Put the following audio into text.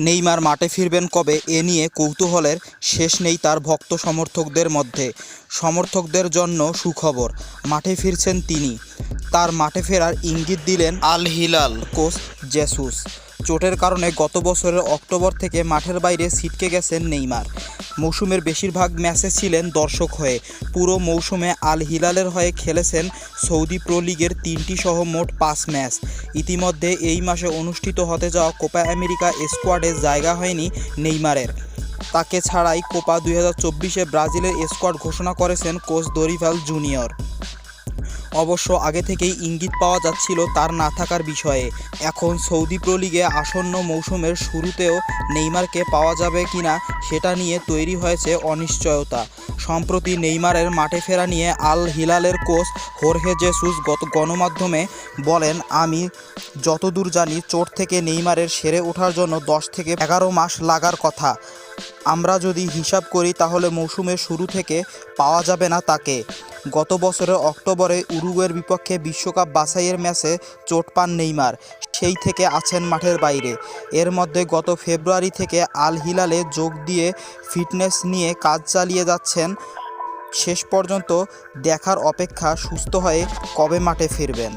Neymar মাঠে ফিরবেন কবে এ নিয়ে কৌতূহলের শেষ নেই তার ভক্ত সমর্থকদের মধ্যে। সমর্থকদের জন্য সুখবর মাঠে ফিরছেন তিনি। তার মাঠে ফেরার ইঙ্গিত দিলেন আল হিলাল কোচ জেসুস। চোটের কারণে গত বছরের অক্টোবর থেকে মাঠের বাইরে ছিটকে গেছেন নেইমার। মৌসুমের বেশিরভাগ ম্যাচে ছিলেন দর্শক হয়ে। পুরো মৌসুমে আল হিলালের হয়ে খেলেছেন সৌদি প্রো লিগের তিনটি সহ মোট পাঁচ ম্যাচ। ইতিমধ্যে এই মাসে অনুষ্ঠিত হতে যাওয়া কোপা আমেরিকা স্কোয়াডে জায়গা হয়নি নেইমারের। তাকে ছাড়াই কোপা দুই ব্রাজিলের স্কোয়াড ঘোষণা করেছেন কোচ দরিভাল জুনিয়র। অবশ্য আগে থেকেই ইঙ্গিত পাওয়া যাচ্ছিল তার না থাকার বিষয়ে। এখন সৌদি প্রো লিগে আসন্ন মৌসুমের শুরুতেও নেইমারকে পাওয়া যাবে কিনা সেটা নিয়ে তৈরি হয়েছে অনিশ্চয়তা। সম্প্রতি নেইমারের মাঠে ফেরা নিয়ে আল হিলালের কোচ হোরহে জেসুস গত গণমাধ্যমে বলেন, আমি যতদূর জানি চোট থেকে নেইমারের সেরে ওঠার জন্য দশ থেকে এগারো মাস লাগার কথা। আমরা যদি হিসাব করি তাহলে মৌসুমের শুরু থেকে পাওয়া যাবে না তাকে। গত বছরের অক্টোবরে উরুগুয়ের বিপক্ষে বিশ্বকাপ বাছাইয়ের ম্যাচে চোট পান নেইমার, সেই থেকে আছেন মাঠের বাইরে। এর মধ্যে গত ফেব্রুয়ারি থেকে আল হিলালে যোগ দিয়ে ফিটনেস নিয়ে কাজ চালিয়ে যাচ্ছেন। শেষ পর্যন্ত দেখার অপেক্ষা সুস্থ হয়ে কবে মাঠে ফিরবেন?